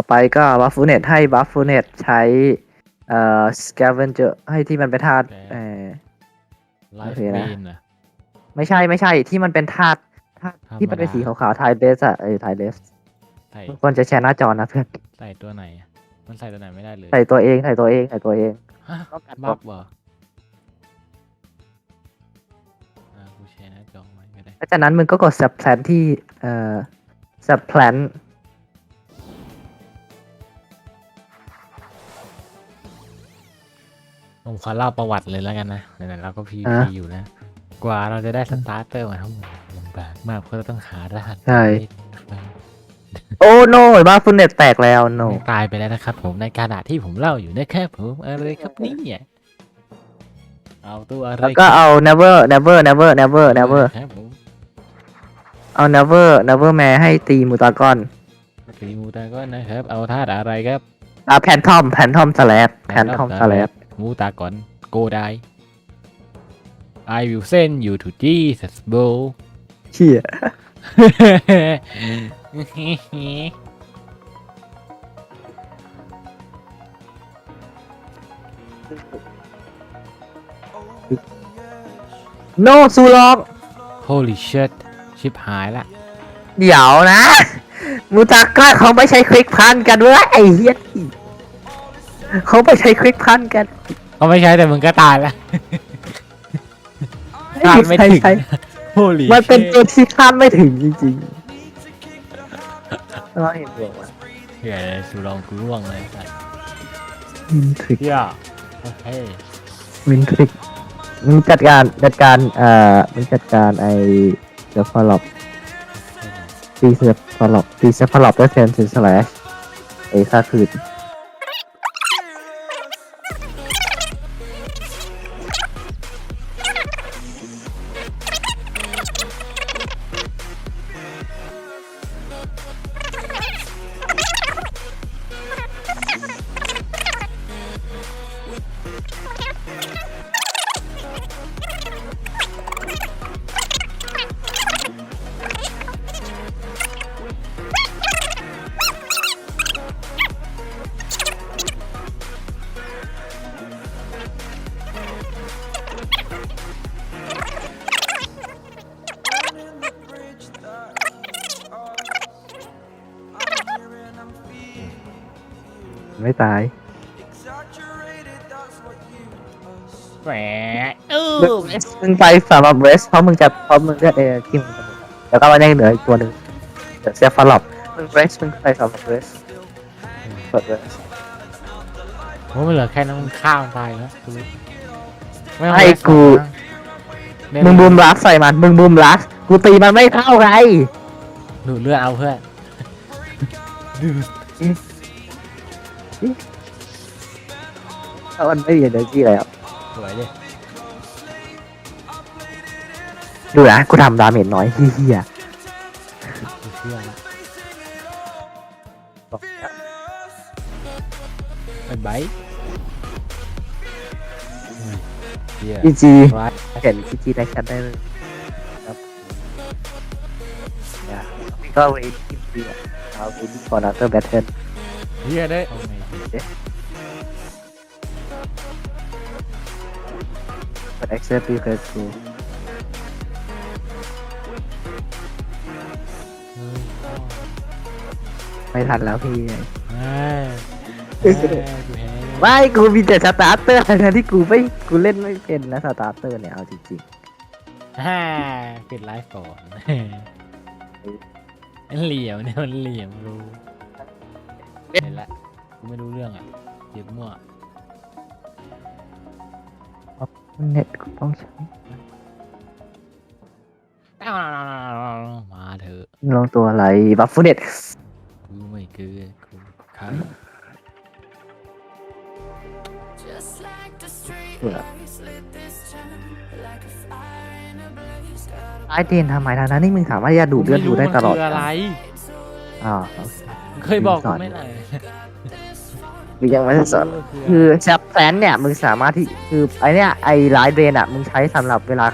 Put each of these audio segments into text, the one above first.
อไปก็บัฟฟูเน็ตให้บัฟฟูเน็ตใช้เอ่อสแกเวนเจอร์ให้ที่มันเป็นธาตุเออ ไลโอฟ์เคนะเวนอะไม่ใช่ไม่ใช่ที่มันเป็นธาตุธาตุธรรมดาที่มันเป็นสีขาวๆไทเบสอะเออไทเบสใส่ทุกคนจะแชร์หน้าจอนะเพื่อนใส่ตัวไหนอะมันใส่ตัวไหนไม่ได้เลยใส่ตัวเองใส่ตัวเองใส่ตัวเอง ฮะต้องการ บัฟเหรออ่ากูแชร์หน้าจอไว้ก็ได้ เพราะฉะนั้นมึงก็กด sub plan ที่เอ่อ sub plan ผมขอเล่าประวัติเลยแล้วกันนะไหนๆเราก็พีพีอยู่นะ กว่าเราจะได้สตาร์เตอร์มาทั้งหมดลำบากมากเพราะเราต้องหารหัสใช่ โอ้โนบัฟฟูเน็ตแตกแล้วโนตายไปแล้วนะครับผมในกระดาษที่ผมเล่าอยู่นะครับผมอะไรครับเนี่ยเอาตัวอะไรแล้วก็เอา never never never never never ครับผมเอา never never แม่ให้ตีมูตากอนตีมูตาก็นะครับ เอาธาตุอะไรครับอ่าแพนทอมแพนทอมสแลบแพนทอมสแลบ มูตาก่อนโกได้ I will send you to Jesus bow เชี่ยโนซูล็อก Holy shit ชิบหายละ เดี๋ยวนะ มูตากอนเขาไม่ใช้คลิกพันกันเว้ยไอ้เหี้ย เขาไม่ใช้คลิกพันกันก็ไม่ใช่แต่มึงก็ตายแล้วคาดไม่ถึงใช่ Holy มันเป็น shit ตัวที่คาดไม่ถึงจริงๆเราเห็นบอกว่าเฮ้ยสุลองกูร่วงเลยสัตว์วินทริกเฮียโอเควินทริกมึงจัดการจัดการเอ่อมึงจัดการไอเซฟลอปตีเซฟลอปตีเซฟลอปด้วยเซนซิสแลชไอค่าคืน ไม่ตาย แหมเออมึงไปสำหรับเวสเพราะมึงจะเพราะมึงจะเออที่มึงจะหมดแล้วก็มาได้เหลืออีกตัวหนึ่งเดี๋ยวเซฟลอปมึงเวสมึงไปสำหรับเวสเปิดเวสโอ้มันเหลือแค่น้ำข้าวตายแล้วกูรู้ไม่ต้องให้กู เล่นมึงบูมลัสใส่มัน มึงบูมลัสกูตีมันไม่เข้าไงดูดเลือดเอาเพื่อน ดูดถ้ามันไม่มีเอเนอร์จีแล้วสวยเลยดูนะกูทำดาเมจน้อยเฮียดูเชื่อละเป็นไบค์เฮียจีจีร้ายเห็นจีจีในแชทได้เลยครับเนี่ยก็เวทีดีอะเอาเวทีฟอร์นัตเตอร์แบทเทิลเฮียได้เอาไง ดีกด accept request to เฮ้ยไม่ทันแล้วพี่เฮ้ยเฮ้ยกูแพ้ไม่กูมีแต่สตาร์เตอร์นะที่กูไม่กูเล่นไม่เป็นนะสตาร์เตอร์เนี่ยเอาจริงฮ่าปิดไลฟ์ก่อนมันเหลี่ยมเนี่ยมันเหลี่ยมรู้เห็นละ กูไม่รู้เรื่องอะเย็บมั่วๆเน็ตกูต้องใช้มาเถอะลงตัวอะไรบัฟฟูเน็ตกูไม่เกินกูครับ Just like the street Yeah. lights lit this town like a fire in a blaze. Got ไอเดนทำไมทางนั้นนี่มึงสามารถจะดูดเลือดดูได้ตลอดมันคืออะไรอ่าเคยบอกสกูอนไม่ไหน กูยังไม่ได้สอนคือแซปแฟนเนี่ยมึงสามารถที่คือไอเนี่ยไอไลท์เดนอะมึงใช้สำหรับเวลา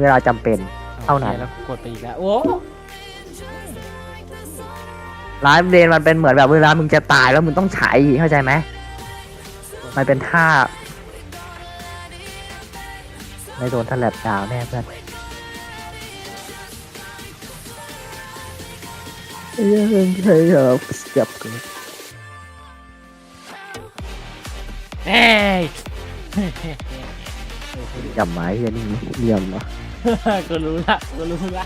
เวลาจำเป็น เท่านั้น แล้วกูกดไปอีกแล้วโอ้ไลฟ์เดนมันเป็นเหมือนแบบเวลามึงจะตายแล้วมึงต้องใช้เข้าใจไหมมันเป็นท่าไม่โดนทะเลบดาวแน่เพื่อนยังใช่ครับจับกัน เอ้ยจับไม้เฮียนี่เยี่ยมเนาะกูรู้ละกูรู้ละ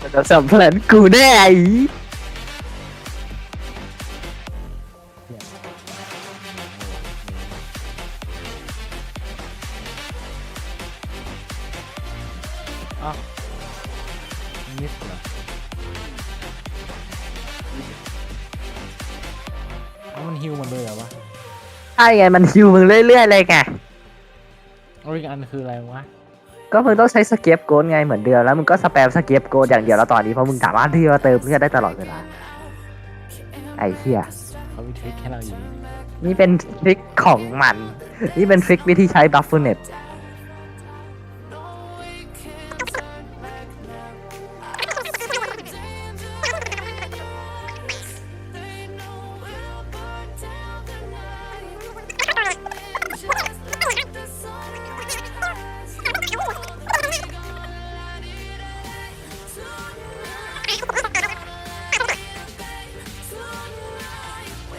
มันจะสัมพันธ์กูแน่ไอ้อ้าวมิสเหรอแล้วมันฮิวหมันเลยเหรอวะ ใช่ไงมันฮิวมึงเรื่อยๆเลยไงเอาอีกอันคืออะไรวะ ก็มึงต้องใช้สเก็ปโกนไงเหมือนเดิมแล้วมึงก็สแปมสเก็ปโกนอย่างเดียวแล้วตอนนี้เพราะมึงสามารถที่จะเติมเพื่อนได้ตลอดเวลาไอ้เหี้ยเขามีทริคให้เราอยู่นี่เป็นทริคของมัน นี่เป็นทริควิธีใช้บัฟเฟอร์เน็ต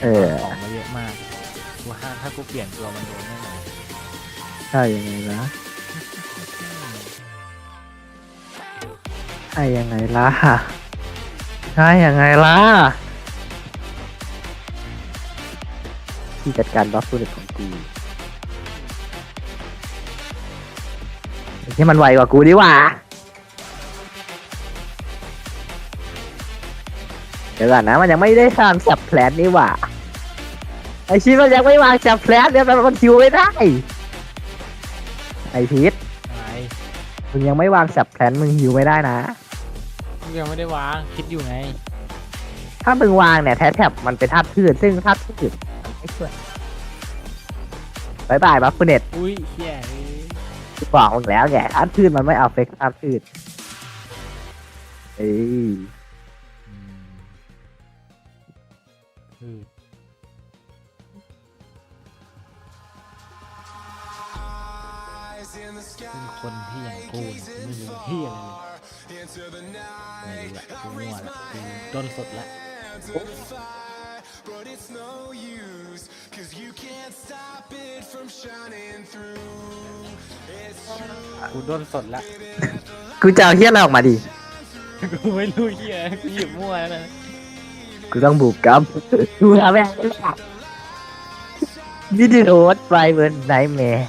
เออ ของมาเยอะมากกูห้าถ้ากูเปลี่ยนตัวมันโดนแน่นอนใช่ยังไงล่ะใช่ยังไงล่ะใช่ยังไงล่ะที่จัดการบัฟเฟอร์เน็ตของกูไอ้ที่มันไวกว่ากูดีกว่าเดี๋ยวก่อนนะมันยังไม่ได้สร้างสับแพลนนี่หว่า ไอชิมันยังไม่วางสับแพลนเนี่ยมันมันคิวไม่ได้ ไอพีทอะไรมึงยังไม่วางสับแพลนมึงฮิวไม่ได้นะกูยังไม่ได้วางคิดอยู่ไง ถ้ามึงวางเนี่ยแทแท็บมันเป็นธาตุพืชซึ่งธาตุพืชมันไม่ช่วยบายบายบัฟเฟอร์เน็ตอุ้ยเฮียเอ้ยกูบอกมึงแล้วไงธาตุพืชมันไม่เอาเฟกธาตุพืชเอ้ย อืม คือเป็นคนที่อย่างกูเนี่ยไม่รู้ที่อะไรเลยไม่รู้ละกูมั่วละกูต้นสดละกูโดนสดละ กูจะเอาเฮี้ยอะไรออกมาดิกูไม่รู้เฮียกูหยิบมั่วแล้วนะกูต้องบุกกับกูทำแม่งวิดีโอไฟเบิร์นไนท์แมร์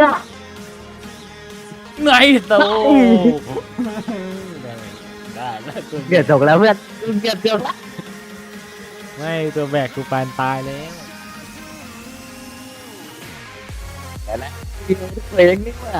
น่ะ ไงโตได้ได้แล้วตัวเกือบจบแล้วเพื่อนเกือบจบแล้วไม่ตัวแบกกูปานตายแล้วเพลงนี่ว่า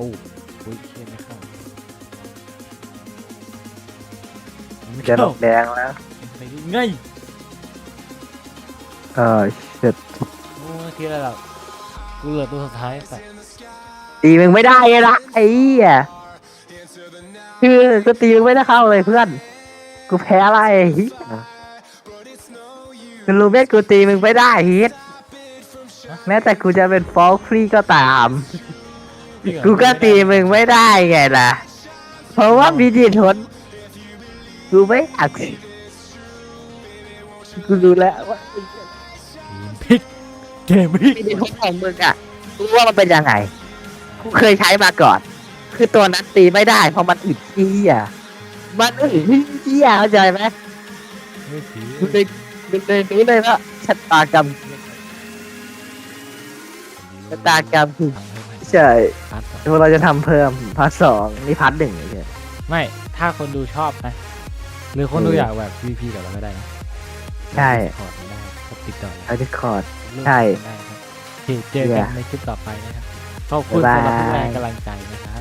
อ้อุ้ยเชี่ยไม่เข้าไม่จะดเข้าอกแดงแล้ว ไปดิไงเออเสร็จโอ้ยคิดอะไรหรอกกูเหลือตัวสุดท้ายแต่ตีมึงไม่ได้ไงละไอ้เหี้ยคือกูตีมึงไม่ได้เข้าเลยเพื่อน กูแพ้อะไรฮิตกูรู้เม็ดกูตีมึงไม่ได้ฮิตแม้แต่กูจะเป็นฟอลฟรีก็ตาม กูก็ตีมึงไม่ได้ไงล่ะ เพราะว่ามีดีทนกูไม่อักกูรู้แล้วว่าพิกเกมพิกมีดีทนของมึงอะกูรู้ว่ามันเป็นยังไง กูเคยใช้มาก่อน คือตัวนั้นตีไม่ได้ เพราะมันอึดเหี้ยมันอึดเหี้ยเข้าใจไหมไม่ถือกูเลยกูเลยรู้เลยว่าชะตากรรมชะตากรรมคือทำ ให้มันใช่พาร์ทสองเดี๋ยวเราจะทำเพิ่มพาร์ทสองนี่พาร์ทหนึ่งเลยเนี่ยไม่ถ้าคนดูชอบนะ หรือคนดูเออออยากแบบ VP กับเราก็ได้นะใช่ ขอดได้ก็ติดต่อเอาดิคอร์ดรูปใช่ได้ครับโอเคเจอกัน Yeah ในคลิปต่อไปนะครับขอบคุณบ๊ายสำหบายรับทุกแรงกำลังใจนะครับ